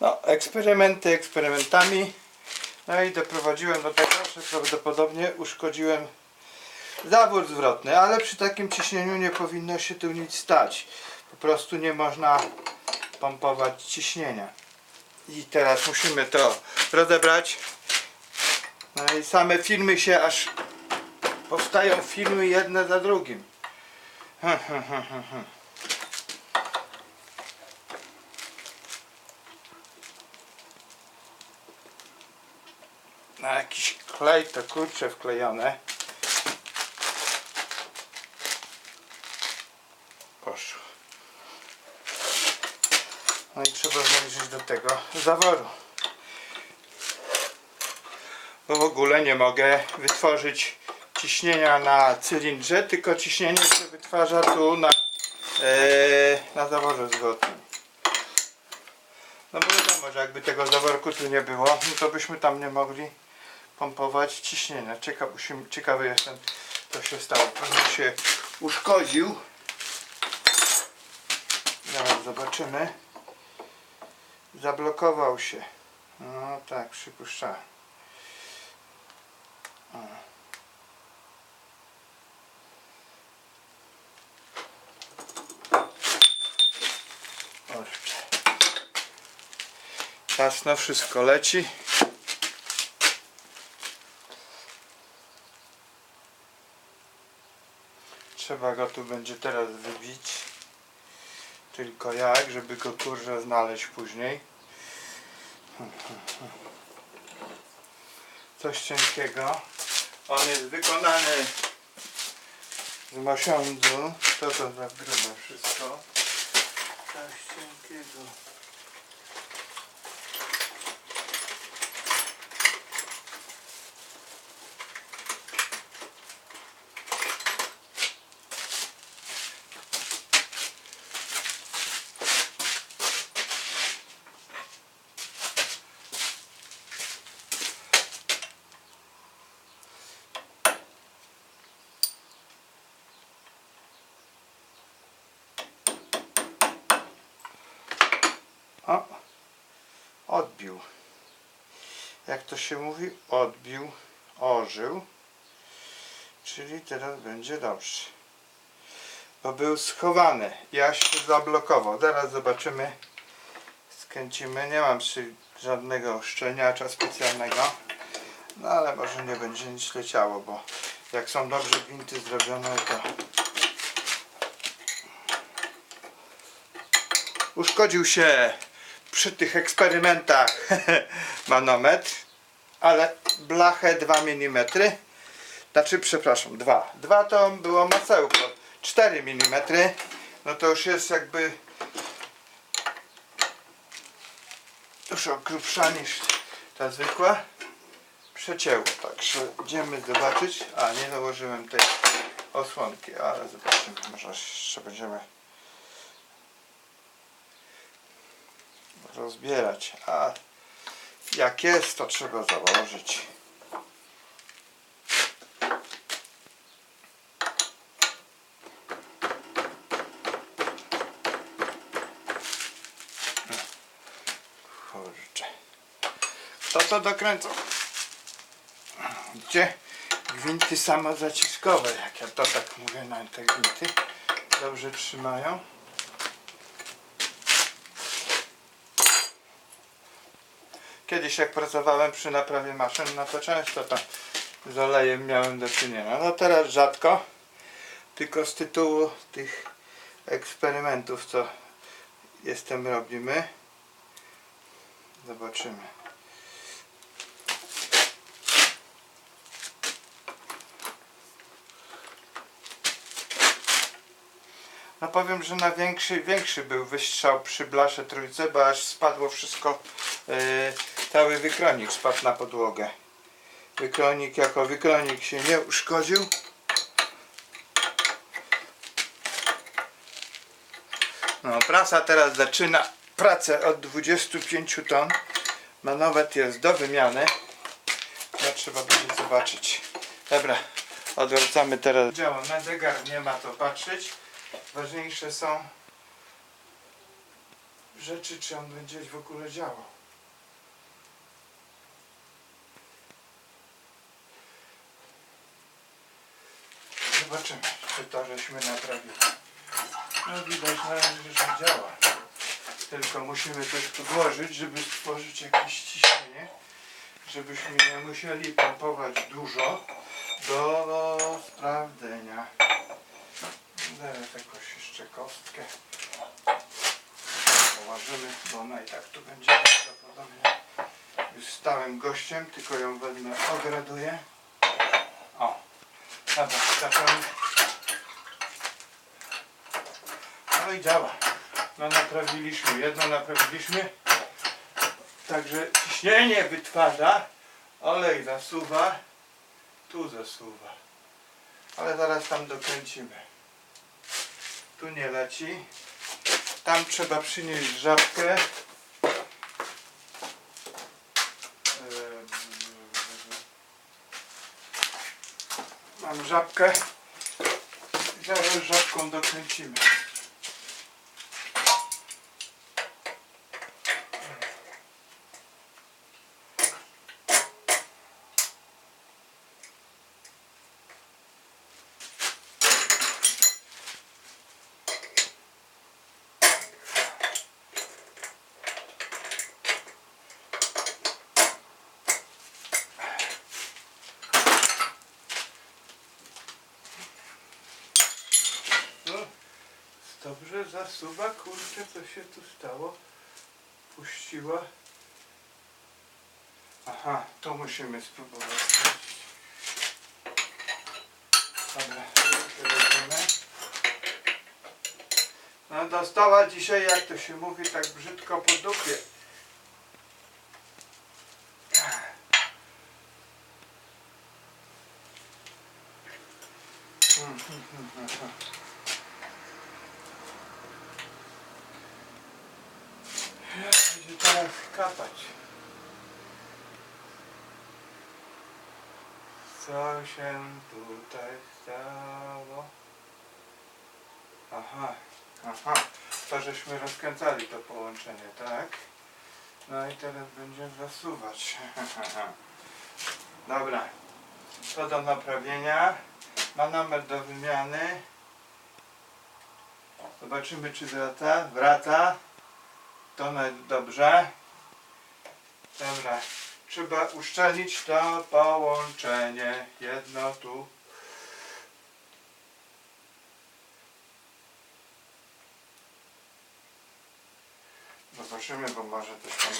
No, eksperymenty eksperymentami. No i doprowadziłem do tego, że prawdopodobnie uszkodziłem zawór zwrotny, ale przy takim ciśnieniu nie powinno się tu nic stać. Po prostu nie można pompować ciśnienia. I teraz musimy to rozebrać. No i same filmy się aż powstają filmy jedne za drugim. Na jakiś klej to kurcze wklejone. Poszło. No i trzeba zajrzeć do tego zaworu. Bo w ogóle nie mogę wytworzyć ciśnienia na cylindrze, tylko ciśnienie się wytwarza tu na, e, na zaworze zwrotnym. No bo wiadomo, że jakby tego zaworku tu nie było, no to byśmy tam nie mogli pompować ciśnienia. Ciekaw, ciekawy jestem, co się stało. Pewnie się uszkodził. Zaraz zobaczymy. Zablokował się. No tak, przypuszczałem. Jasno, wszystko leci. Trzeba go tu będzie teraz wybić. Tylko jak, żeby go kurze znaleźć później. Coś cienkiego. On jest wykonany z mosiądzu. To to za grube wszystko. Coś cienkiego. O, odbił. Jak to się mówi? Odbił, ożył. Czyli teraz będzie dobrze. Bo był schowany. Ja się zablokował. Zaraz zobaczymy. Skręcimy. Nie mam przy żadnego uszczelniacza specjalnego. No ale może nie będzie nic leciało, bo jak są dobrze gwinty zrobione, to uszkodził się przy tych eksperymentach manometr, ale blachę 2 mm. Znaczy, przepraszam, 2. 2 to było masełko. 4 mm. No to już jest jakby dużo grubsza niż ta zwykła. Przecięło, także idziemy zobaczyć. A, nie nałożyłem tej osłonki, ale zobaczymy, może jeszcze będziemy rozbierać. A jak jest, to trzeba założyć. Kurczę. Kto to dokręcał? Gdzie gwinty samozaciskowe, jak ja to tak mówię na te gwinty, dobrze trzymają. Kiedyś jak pracowałem przy naprawie maszyn, no to często tam z olejem miałem do czynienia. No teraz rzadko, tylko z tytułu tych eksperymentów, co jestem robimy. Zobaczymy. No powiem, że na większy, większy był wystrzał przy blasze trójce, bo aż spadło wszystko, yy, cały wykronik spadł na podłogę. Wykronik jako wykronik się nie uszkodził. No, prasa teraz zaczyna pracę od 25 ton. Manometr jest do wymiany. No, trzeba będzie zobaczyć. Dobra, odwracamy teraz. Działa na zegar, nie ma co patrzeć. Ważniejsze są rzeczy, czy on będzie w ogóle działał. Zobaczymy, czy to żeśmy naprawili. No widać na razie, że działa. Tylko musimy coś podłożyć, żeby stworzyć jakieś ciśnienie, żebyśmy nie musieli pompować dużo do sprawdzenia. Zaraz jakąś jeszcze kostkę położymy, bo ona i tak tu będzie prawdopodobnie już stałym gościem, tylko ją wezmę, ograduję. No i działa. No naprawiliśmy, jedno naprawiliśmy. Także ciśnienie wytwarza, olej zasuwa, tu zasuwa. Ale zaraz tam dokręcimy. Tu nie leci. Tam trzeba przynieść żabkę. Mam żabkę. Zaraz żabką dokręcimy. No, dobrze zasuwa, kurczę, co się tu stało? Puściła. Aha, to musimy spróbować. Dobra. No dostała dzisiaj, jak to się mówi, tak brzydko po dupie. Mm, będzie teraz kapać? Co się tutaj stało? Aha, aha. To żeśmy rozkręcali to połączenie, tak? No i teraz będzie zasuwać. Dobra. To do naprawienia. Manometr do wymiany. Zobaczymy czy wraca. Wraca. To na- dobrze. Dobra. Trzeba uszczelnić to połączenie. Jedno tu. Zobaczymy, bo może coś tam